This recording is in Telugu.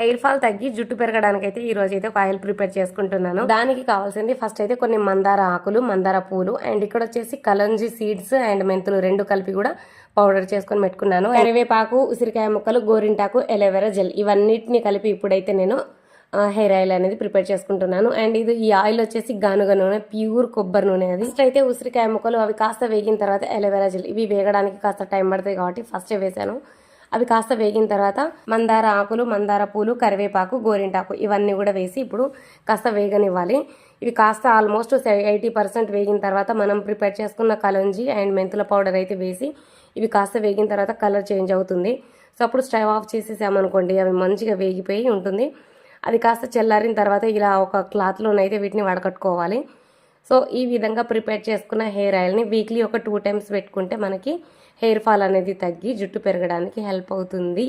హెయిర్ ఫాల్ తగ్గి జుట్టు పెరగడానికి అయితే ఈ రోజు అయితే ఒక ఆయిల్ ప్రిపేర్ చేసుకుంటున్నాను. దానికి కావాల్సింది ఫస్ట్ అయితే కొన్ని మందార ఆకులు మందార పూలు అండ్ ఇక్కడ వచ్చేసి కలంజీ సీడ్స్ అండ్ మెంతులు రెండు కలిపి కూడా పౌడర్ చేసుకొని పెట్టుకున్నాను. కరివేపాకు ఉసిరికాయ ముక్కలు గోరింటాకు ఎలవేరా జెల్ ఇవన్నిటిని కలిపి ఇప్పుడైతే నేను హెయిర్ ఆయిల్ అనేది ప్రిపేర్ చేసుకుంటున్నాను. అండ్ ఇది ఈ ఆయిల్ వచ్చేసి గానుగ నూనె ప్యూర్ కొబ్బరి నూనె అది. ఫస్ట్ అయితే ఉసిరికాయ ముక్కలు అవి కాస్త వేగిన తర్వాత ఎలవేరా జెల్ ఇవి వేగడానికి కాస్త టైం పడుతుంది కాబట్టి ఫస్టే వేసాను. అవి కాస్త వేగిన తర్వాత మందార ఆకులు మందార పూలు కరివేపాకు గోరింటాకు ఇవన్నీ కూడా వేసి ఇప్పుడు కాస్త వేగనివ్వాలి. ఇవి కాస్త ఆల్మోస్ట్ ఎయిటీ పర్సెంట్ వేగిన తర్వాత మనం ప్రిపేర్ చేసుకున్న కలంజీ అండ్ మెంతుల పౌడర్ అయితే వేసి ఇవి కాస్త వేగిన తర్వాత కలర్ చేంజ్ అవుతుంది. సో అప్పుడు స్టవ్ ఆఫ్ చేసేసామనుకోండి అవి మంచిగా వేగిపోయి ఉంటుంది. అది కాస్త చల్లారిన తర్వాత ఇలా ఒక క్లాత్లోనైతే వీటిని వడకట్టుకోవాలి. సో ఈ విధంగా ప్రిపేర్ చేసుకున్న హెయిర్ ఆయిల్ని వీక్లీ ఒక టూ టైమ్స్ పెట్టుకుంటే మనకి హెయిర్ ఫాల్ అనేది తగ్గి జుట్టు పెరగడానికి హెల్ప్ అవుతుంది.